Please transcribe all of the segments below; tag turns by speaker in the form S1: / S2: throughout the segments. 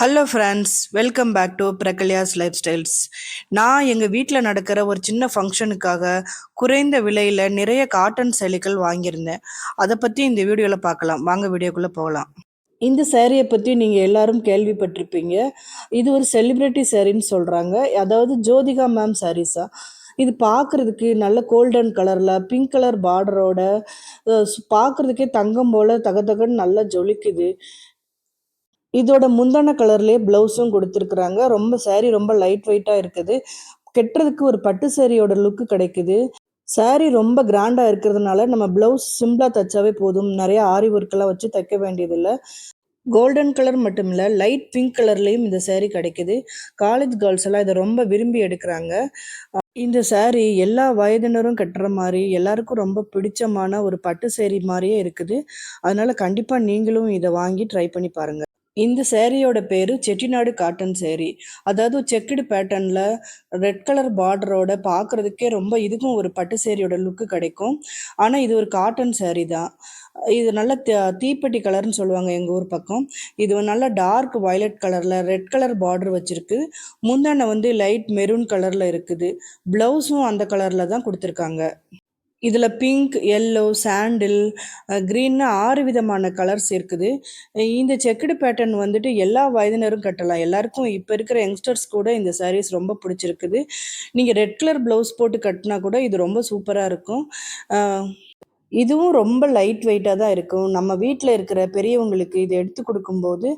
S1: Hello friends welcome back to Prakalya's lifestyles நான் எங்கள் வீட்டில் நடக்கிற ஒரு சின்ன ஃபங்க்ஷனுக்காக குறைந்த விலையில் நிறைய காட்டன் சேலைகள் வாங்கியிருந்தேன். அதை பற்றி இந்த வீடியோவில் பார்க்கலாம். வாங்க வீடியோக்குள்ளே போகலாம். இந்த சேரீயை பற்றி நீங்கள் எல்லாரும் கேள்விப்பட்டிருப்பீங்க. இது ஒரு செலிப்ரிட்டி சேரீன்னு சொல்கிறாங்க அதாவது ஜோதிகா மேம் சாரீஸா இது பார்க்குறதுக்கு நல்ல கோல்டன் கலரில் பிங்க் கலர் பார்டரோட பார்க்குறதுக்கே தங்கம் போல் தக தகன்னு நல்லா ஜொலிக்குது. இதோட முந்தான கலர்லேயே ப்ளவுஸும் கொடுத்துருக்குறாங்க. ரொம்ப சேரீ ரொம்ப லைட் வெயிட்டாக இருக்குது. கெட்டுறதுக்கு ஒரு பட்டு சாரியோட லுக்கு கிடைக்குது. saree ரொம்ப கிராண்டாக இருக்கிறதுனால நம்ம ப்ளவுஸ் சிம்பிளாக தைச்சாவே போதும். நிறைய ஆரி ஒர்க்கெல்லாம் வச்சு தைக்க வேண்டியதில்லை. கோல்டன் கலர் மட்டும் இல்லை லைட் பிங்க் கலர்லேயும் இந்த சேரீ கிடைக்குது. காலேஜ் கேர்ள்ஸ் எல்லாம் இதை ரொம்ப விரும்பி எடுக்கிறாங்க. இந்த saree எல்லா வயதினரும் கட்டுற மாதிரி எல்லாருக்கும் ரொம்ப பிடிச்சமான ஒரு பட்டு சேரீ மாதிரியே இருக்குது. அதனால கண்டிப்பாக நீங்களும் இதை வாங்கி ட்ரை பண்ணி பாருங்க. இந்த சேரீயோட பேர் செட்டிநாடு காட்டன் சேரீ. அதாவது செக்குடு பேட்டர்னில் ரெட் கலர் பார்டரோட பார்க்குறதுக்கே ரொம்ப இதுக்கும் ஒரு பட்டு சேரீயோட லுக்கு கிடைக்கும். ஆனால் இது ஒரு காட்டன் சேரீ தான். இது நல்ல த- தீப்பெட்டி கலர்னு சொல்லுவாங்க எங்கள் ஊர் பக்கம். இது நல்ல டார்க் வயலட் கலரில் ரெட் கலர் பார்டர் வச்சுருக்கு. முந்தானை வந்து லைட் மெரூன் கலரில் இருக்குது. ப்ளவுஸும் அந்த கலரில் தான் கொடுத்துருக்காங்க. இதில் பிங்க் எல்லோ சாண்டில் க்ரீன்னு ஆறு விதமான கலர்ஸ் இருக்குது இந்த செக்குடு பேட்டர்ன் வந்துட்டு எல்லா வயதினரும் கட்டலாம். எல்லாருக்கும் இப்போ இருக்கிற யங்ஸ்டர்ஸ் கூட இந்த சாரீஸ் ரொம்ப பிடிச்சிருக்குது. நீங்கள் ரெட் கலர் ப்ளவுஸ் போட்டு கட்டினா கூட இது ரொம்ப சூப்பராக இருக்கும். இதுவும் ரொம்ப லைட் வெயிட்டாக தான் இருக்கும். நம்ம வீட்டில் இருக்கிற பெரியவங்களுக்கு இதை எடுத்து கொடுக்கும்போது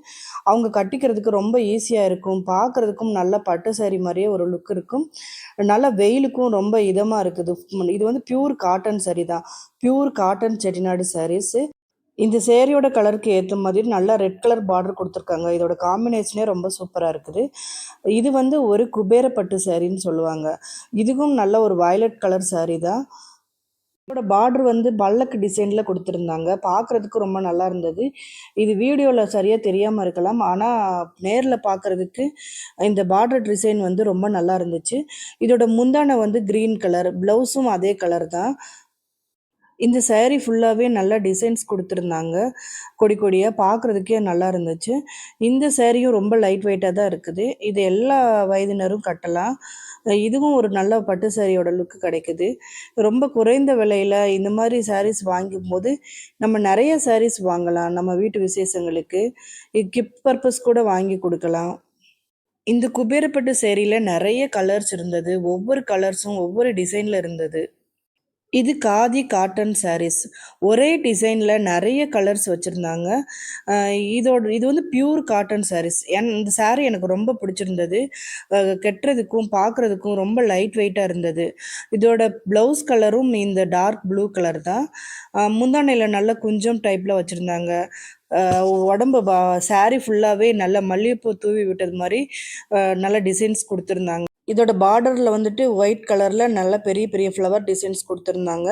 S1: அவங்க கட்டிக்கிறதுக்கு ரொம்ப ஈஸியாக இருக்கும். பார்க்குறதுக்கும் நல்ல பட்டு சாரி மாதிரியே ஒரு லுக் இருக்கும். நல்ல வெயிலுக்கும் ரொம்ப இதமாக இருக்குது. இது வந்து பியூர் காட்டன் சரி தான். பியூர் காட்டன் செட்டிநாடு சாரீஸு இந்த சேரீயோட கலருக்கு ஏற்ற மாதிரி நல்லா ரெட் கலர் பார்டர் கொடுத்துருக்காங்க. இதோட காம்பினேஷனே ரொம்ப சூப்பராக இருக்குது. இது வந்து ஒரு குபேரப்பட்டு சாரின்னு சொல்லுவாங்க. இதுவும் நல்ல ஒரு வயலட் கலர் சாரீ தான். இதோட பார்டர் வந்து பல்லக்கு டிசைனில் கொடுத்துருந்தாங்க. பார்க்குறதுக்கு ரொம்ப நல்லா இருந்தது. இது வீடியோவில் சரியாக தெரியாமல் இருக்கலாம். ஆனால் நேரில் பார்க்குறதுக்கு இந்த பார்டர் டிசைன் வந்து ரொம்ப நல்லா இருந்துச்சு. இதோட முந்தானை வந்து க்ரீன் கலர் ப்ளவுஸும் அதே கலர் தான். இந்த சேரீ ஃபுல்லாகவே நல்லா டிசைன்ஸ் கொடுத்துருந்தாங்க. கொடி கொடியாக பார்க்குறதுக்கே நல்லா இருந்துச்சு. இந்த சேரீயும் ரொம்ப லைட் வெயிட்டாக தான் இருக்குது. இது எல்லா வயதினரும் கட்டலாம். இதுவும் ஒரு நல்ல பட்டு சேரீயோட லுக்கு கிடைக்குது. ரொம்ப குறைந்த விலையில் இந்த மாதிரி sarees வாங்கும்போது நம்ம நிறைய சாரீஸ் வாங்கலாம். நம்ம வீட்டு விசேஷங்களுக்கு. கிஃப்ட் பர்பஸ் கூட வாங்கி கொடுக்கலாம். இந்த குபேரப்பட்டு சேரீல நிறைய கலர்ஸ் இருந்தது. ஒவ்வொரு கலர்ஸும் ஒவ்வொரு டிசைனில் இருந்தது. இது காதி காட்டன் சாரீஸ் ஒரே டிசைனில் நிறைய கலர்ஸ் வச்சுருந்தாங்க. இதோட இது வந்து பியூர் காட்டன் சாரீஸ் என் இந்த சாரீ எனக்கு ரொம்ப பிடிச்சிருந்தது. கெட்டுறதுக்கும் பார்க்குறதுக்கும் ரொம்ப லைட் வெயிட்டாக இருந்தது. இதோட ப்ளவுஸ் கலரும் இந்த டார்க் ப்ளூ கலர் தான். முந்தானையில் நல்ல குஞ்சம் டைப்பில் வச்சுருந்தாங்க. உடம்பு பா சாரீ ஃபுல்லாகவே நல்ல மல்லிகைப்பூ தூவி விட்டது மாதிரி நல்ல டிசைன்ஸ் கொடுத்துருந்தாங்க. இதோட பார்டரில் வந்துட்டு ஒயிட் கலரில் நல்ல பெரிய பெரிய ஃப்ளவர் டிசைன்ஸ் கொடுத்துருந்தாங்க.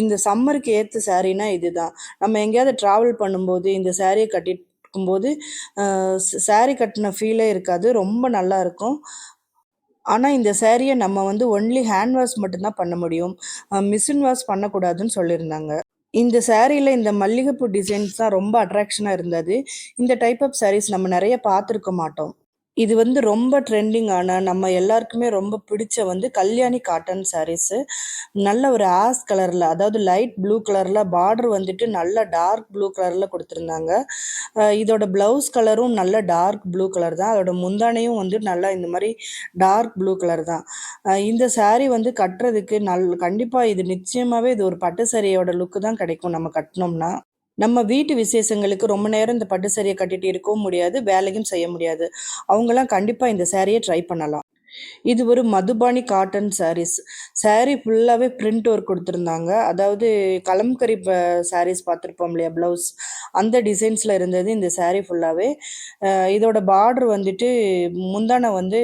S1: இந்த சம்மருக்கு ஏற்ற சாரீனா இதுதான். நம்ம எங்கேயாவது ட்ராவல் பண்ணும்போது இந்த சாரியை கட்டிட்டு போது saree கட்டின ஃபீலே இருக்காது. ரொம்ப நல்லா இருக்கும். ஆனால் இந்த சேரீயை நம்ம வந்து ஒன்லி ஹேண்ட் வாஷ் மட்டும்தான் பண்ண முடியும். மிஷின் வாஷ் பண்ணக்கூடாதுன்னு சொல்லியிருந்தாங்க. இந்த சாரியில் இந்த மல்லிகைப்பூ டிசைன்ஸ் தான் ரொம்ப அட்ராக்ஷனாக இருந்தது. இந்த டைப் ஆஃப் சாரீஸ் நம்ம நிறைய பார்த்துருக்க மாட்டோம். இது வந்து ரொம்ப ட்ரெண்டிங் ஆன நம்ம எல்லாருக்குமே ரொம்ப பிடிச்ச வந்து கல்யாணி காட்டன் சாரீஸு நல்ல ஒரு ஆஸ் கலரில் அதாவது லைட் ப்ளூ கலரில் பார்டர் வந்துட்டு நல்ல டார்க் ப்ளூ கலரில் கொடுத்துருந்தாங்க. இதோட ப்ளவுஸ் கலரும் நல்ல டார்க் ப்ளூ கலர் தான். அதோட முந்தானையும் வந்து நல்லா இந்த மாதிரி டார்க் ப்ளூ கலர் தான். இந்த சாரீ வந்து கட்டுறதுக்கு நல் கண்டிப்பாக இது நிச்சயமாகவே இது ஒரு பட்டு சாரியோட லுக்கு தான் கிடைக்கும் நம்ம கட்டினோம்னா. நம்ம வீட்டு விசேஷங்களுக்கு ரொம்ப நேரம் இந்த பட்டு சேரீயை கட்டிட்டு இருக்கவும் முடியாது வேலையும் செய்ய முடியாது. அவங்கெல்லாம் கண்டிப்பாக இந்த சேரீயை ட்ரை பண்ணலாம். இது ஒரு மதுபானி காட்டன் சாரீஸ் சாரீ ஃபுல்லாகவே பிரிண்ட் ஒர்க் கொடுத்துருந்தாங்க. அதாவது கலம்கரி சாரீஸ் பார்த்துருப்போம் இல்லையா ப்ளவுஸ் அந்த டிசைன்ஸில் இருந்தது இந்த சாரீ ஃபுல்லாகவே இதோட பார்டர் வந்துட்டு முந்தானை வந்து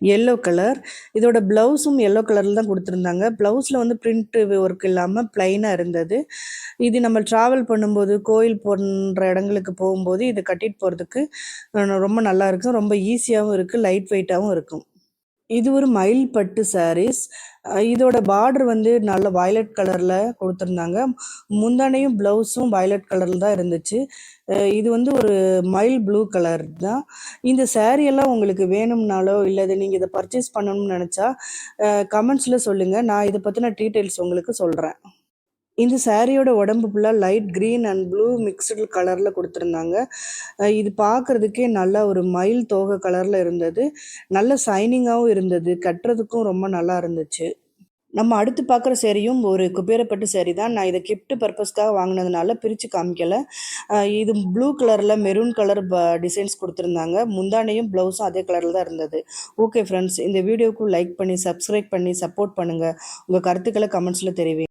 S1: எல்லோ கலர் இதோட ப்ளவுஸும் எல்லோ கலரில் தான் கொடுத்துருந்தாங்க. ப்ளவுஸில் வந்து பிரிண்ட் ஒர்க் இல்லாமல் ப்ளைனாக இருந்தது. இது நம்ம ட்ராவல் பண்ணும்போது கோயில் போன்ற இடங்களுக்கு போகும்போது இதை கட்டிட்டு போகிறதுக்கு ரொம்ப நல்லா இருக்கும். ரொம்ப ஈஸியாகவும் இருக்குது லைட் வெயிட்டாகவும் இருக்கும். இது ஒரு மயில் பட்டு சாரீஸ். இதோட பார்டர் வந்து நல்ல வயலட் கலர்ல கொடுத்துருந்தாங்க முந்தானையும், ப்ளவுஸும் வயலட் கலர்ல தான் இருந்துச்சு. இது வந்து ஒரு மயில் ப்ளூ கலர் தான். இந்த சாரீ எல்லாம் உங்களுக்கு வேணும்னாலோ, இல்லை இத நீங்கள் இதை பர்ச்சேஸ் பண்ணணும்னு நினச்சா கமெண்ட்ஸில் சொல்லுங்கள் நான் இதை பற்றின டீட்டெயில்ஸ் உங்களுக்கு சொல்கிறேன் இந்த சாரியோட உடம்பு ஃபுல்லாக light green and blue mixed கலரில் கொடுத்துருந்தாங்க இது பார்க்கறதுக்கே நல்ல ஒரு மயில் தோகை கலரில் இருந்தது. நல்ல சைனிங்காகவும் இருந்தது. கட்டுறதுக்கும் ரொம்ப நல்லா இருந்துச்சு. நம்ம அடுத்து பார்க்குற சேரீயும் ஒரு குபேரப்பட்டு சேரீ தான். நான் இதை கிஃப்ட் பர்பஸ்க்காக வாங்கினதுனால பிரித்து காமிக்கலை இது ப்ளூ கலரில் மெரூன் கலர் ப டிசைன்ஸ் கொடுத்துருந்தாங்க முந்தானையும், ப்ளவுஸும் அதே கலரில் தான் இருந்தது. ஓகே ஃப்ரெண்ட்ஸ் இந்த வீடியோவுக்கு லைக் பண்ணி, சப்ஸ்கிரைப் பண்ணி சப்போர்ட் பண்ணுங்கள் உங்கள் கருத்துக்களை கமெண்ட்ஸில் தெரிவிங்க.